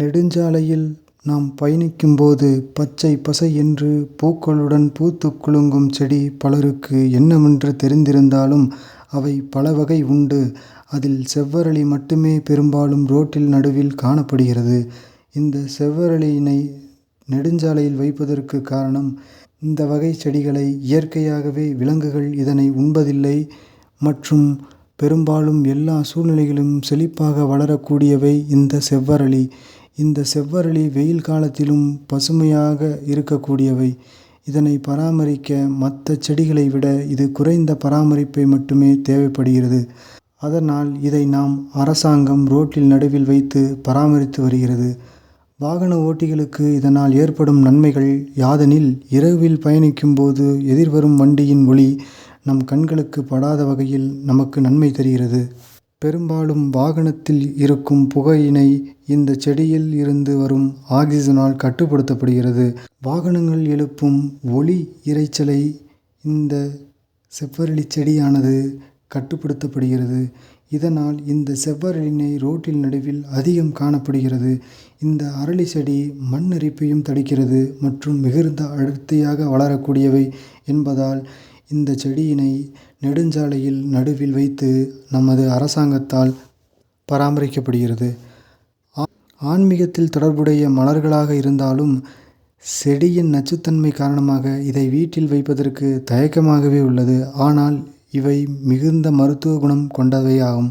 நெடுஞ்சாலையில் நாம் பயணிக்கும்போது பச்சை பசை என்று பூக்களுடன் பூத்துக் குலுங்கும் செடி பலருக்கு என்னவென்று தெரிந்திருந்தாலும் அவை பல வகை உண்டு. அதில் செவ்வரளி மட்டுமே பெரும்பாலும் ரோட்டில் நடுவில் காணப்படுகிறது. இந்த செவ்வரளியினை நெடுஞ்சாலையில் வைப்பதற்கு காரணம் இந்த வகை செடிகளை இயற்கையாகவே விலங்குகள் இதனை உண்பதில்லை மற்றும் பெரும்பாலும் எல்லா சூழ்நிலைகளிலும் செழிப்பாக வளரக்கூடியவை இந்த செவ்வரளி. இந்த செவ்வரளி வெயில் காலத்திலும் பசுமையாக இருக்கக்கூடியவை. இதனை பராமரிக்க மற்ற செடிகளை விட இது குறைந்த பராமரிப்பை மட்டுமே தேவைப்படுகிறது. அதனால் இதை நாம் அரசாங்கம் ரோட்டில் நடுவில் வைத்து பராமரித்து வருகிறது. வாகன ஓட்டிகளுக்கு இதனால் ஏற்படும் நன்மைகள் யாதெனில் இரவில் பயணிக்கும்போது எதிர்வரும் வண்டியின் ஒளி நம் கண்களுக்கு படாத வகையில் நமக்கு நன்மை தருகிறது. பெரும்பாலும் வாகனத்தில் இருக்கும் புகையினை இந்த செடியில் இருந்து வரும் ஆக்சிஜனால் கட்டுப்படுத்தப்படுகிறது. வாகனங்கள் எழுப்பும் ஒலி இரைச்சலை இந்த செவ்வரளி செடியானது கட்டுப்படுத்தப்படுகிறது. இதனால் இந்த செவ்வரளினை ரோட்டில் நடுவில் அதிகம் காணப்படுகிறது. இந்த அரளி செடி மண் அரிப்பையும் தடுக்கிறது மற்றும் மிகுந்த அடர்த்தியாக வளரக்கூடியவை என்பதால் இந்த செடியினை நெடுஞ்சாலையில் நடுவில் வைத்து நமது அரசாங்கத்தால் பராமரிக்கப்படுகிறது. ஆன்மீகத்தில் தொடர்புடைய மலர்களாக இருந்தாலும் செடியின் நச்சுத்தன்மை காரணமாக இதை வீட்டில் வைப்பதற்கு தயக்கமாகவே உள்ளது. ஆனால் இவை மிகுந்த மருத்துவ குணம் கொண்டவையாகும்.